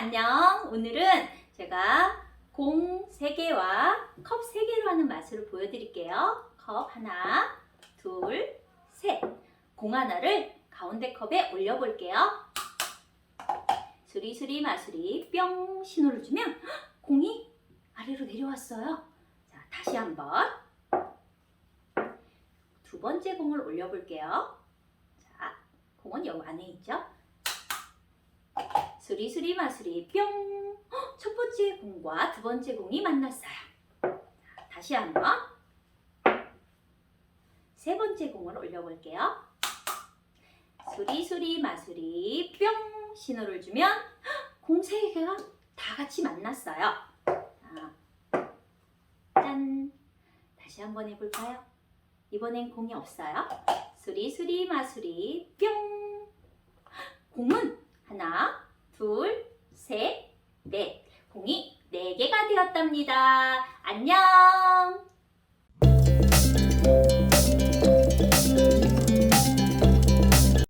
안녕. 오늘은 제가 공 3개와 컵 3개로 하는 맛을 보여드릴게요. 컵 하나, 둘, 셋. 공 하나를 가운데 컵에 올려볼게요. 수리수리 마수리 뿅 신호를 주면 헉, 공이 아래로 내려왔어요. 자, 다시 한번. 두 번째 공을 올려볼게요. 자, 공은 여기 안에 있죠? 수리수리 마수리 뿅! 헉, 첫 번째 공과 두 번째 공이 만났어요. 자, 다시 한번. 세 번째 공을 올려볼게요. 수리수리 마수리 뿅! 신호를 주면 헉, 공세 개가 다 같이 만났어요. 자, 짠! 다시 한번 해볼까요? 이번엔 공이 없어요. 수리수리 마수리 뿅! 공은 둘, 셋, 넷. 공이 네 개가 되었답니다. 안녕!